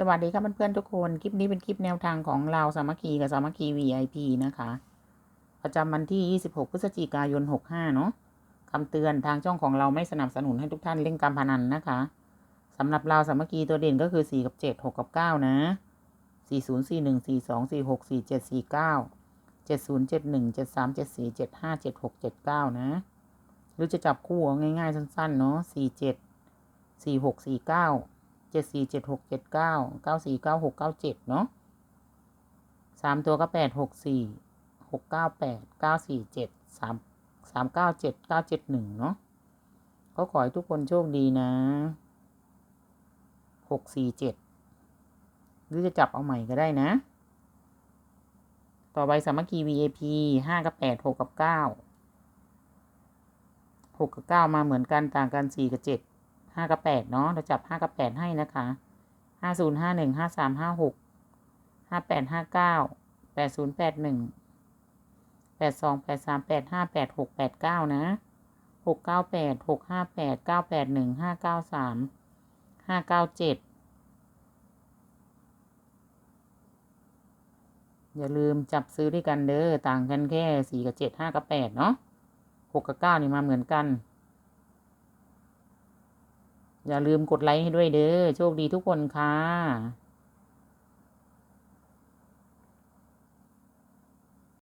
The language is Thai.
สวัสดีครับเพื่อนๆทุกคน คลิปนี้เป็นคลิปแนวทางของเราสามัคคีกับสามัคคี VIP นะคะ ประจำวันที่ 26 พฤศจิกายน 65 เนาะคำเตือนทางช่องของเราไม่สนับสนุนให้ทุกท่านเล่นการพนันนะคะสำหรับเราสามัคคีตัวเด่นก็คือ 4 กับ 7 6 กับ 9 นะ 40 41 42 46 47 49 70 71 73 74 75 76 79 นะ หรือจะจับคู่เอาง่ายๆสั้นๆ เนาะ47 46 49 เจ็ดสี่เจ็ดหกเจ็ดเก้าเก้าสี่เก้าหกเก้าเจ็ดเนาะสามตัวก็แปดหกสี่หกเก้าแปดเก้าสี่เจ็ดสามสามเก้าเจ็ดเก้าเจ็ดหนึ่งเนาะก็ขอให้ทุกคนโชคดีนะหกสี่เจ็ดหรือจะจับเอาใหม่ก็ได้นะ ต่อไปสามัคคี VAP ห้ากับแปดหกกับเก้าหกกับเก้ามาเหมือนกันต่างกันสี่กับเจ็ด ห้ากับแปดเนาะเราจับห้ากับแปดให้นะคะห้าศูนย์ห้าหนึ่งห้าสามห้าหกห้าแปดห้าเก้าแปดศูนย์แปดหนึ่งแปดสองแปดสามแปดห้าแปดหกแปดเก้านะหกเก้าแปดหกห้าแปดเก้าแปดหนึ่งห้าเก้าสามห้าเก้าเจ็ดอย่าลืมจับซื้อด้วยกันเด้อต่างกันแค่สี่กับเจ็ดห้ากับแปดเนาะหกกับเก้านี่มาเหมือนกัน อย่าลืมกดไลค์ให้ด้วยเด้อ โชคดีทุกคนค่ะ